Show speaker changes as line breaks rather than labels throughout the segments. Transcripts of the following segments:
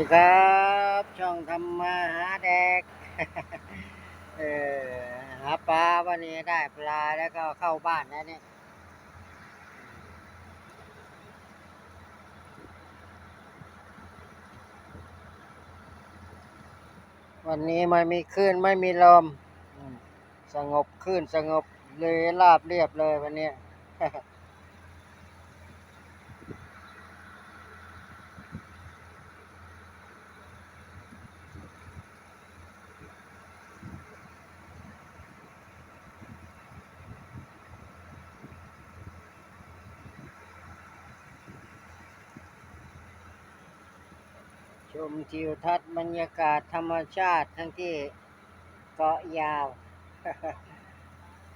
ดีครับ ช่องทำมาหาแดกเออหาปลาวันนี้ได้ปลาแล้วก็เข้าบ้านแล้วเนี่ยวันนี้ไม่มีคลื่นไม่มีลมสงบคลื่นสงบเลยราบเรียบเลยวันนี้ ชมทิวทัศน์บรรยากาศธรรมชาติทั้งที่เกาะยาว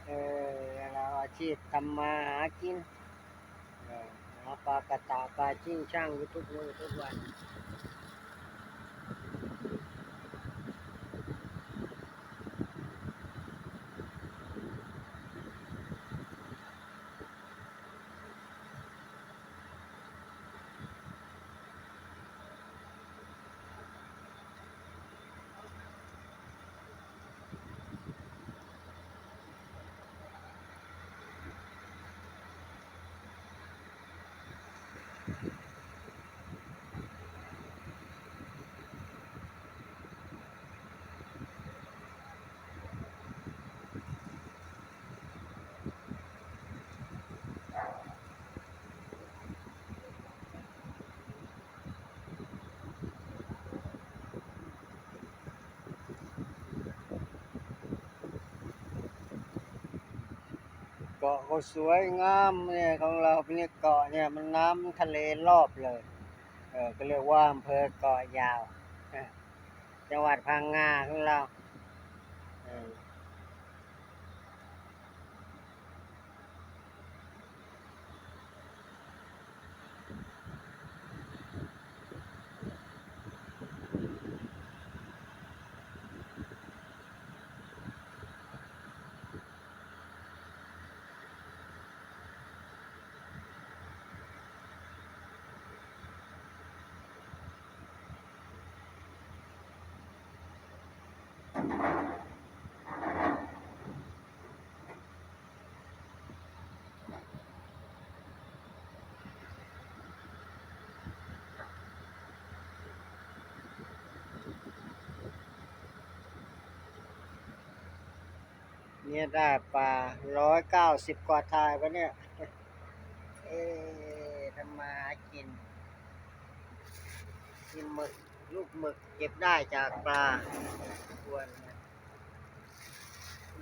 เออเราอาชีพทำมาหากินออหาปลากระตาปลาชิ้งช่างอยู่ทุกมื้อทุกวัน กาะก็สวยงามเนี่ยของเราเนี่ยเกาะเนี่ยมันน้ำทะเลรอบเลยเออก็เรียกว่าอำเภอเกาะยาวจังหวัดพังงาของเรา เนี่ยได้ปลาร้อยเก้าสิบกว่าทายวะเนี่ย เอ๊ะทำมากิน กินหมึกลูกหมึกเก็บได้จากปลาควร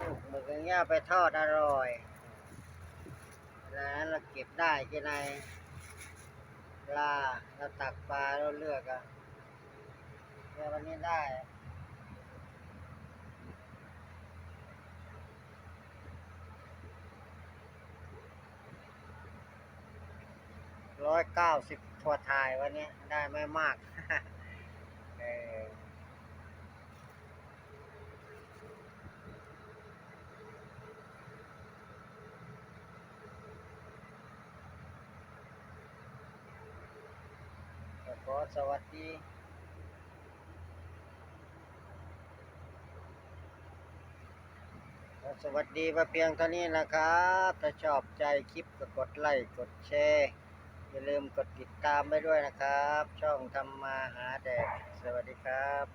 ลูกหมึกอย่างเงี้ยไปทอดอร่อย แล้วเราเก็บได้ที่ไหนปลาเราตักปลาเราเลือกอะเนี่วันนี้ได้ ร้อยเก้าสิบทัวทายวันนี้ได้ไม่มากเออขอสวัสดีสวัสดีมาเพียงเท่านี้นะครับ ถ้าชอบใจคลิปก็กดไลค์ กดแชร์ อย่าลืมกดติดตามไปด้วยนะครับ ช่องทำมาหาแดกสวัสดีครับ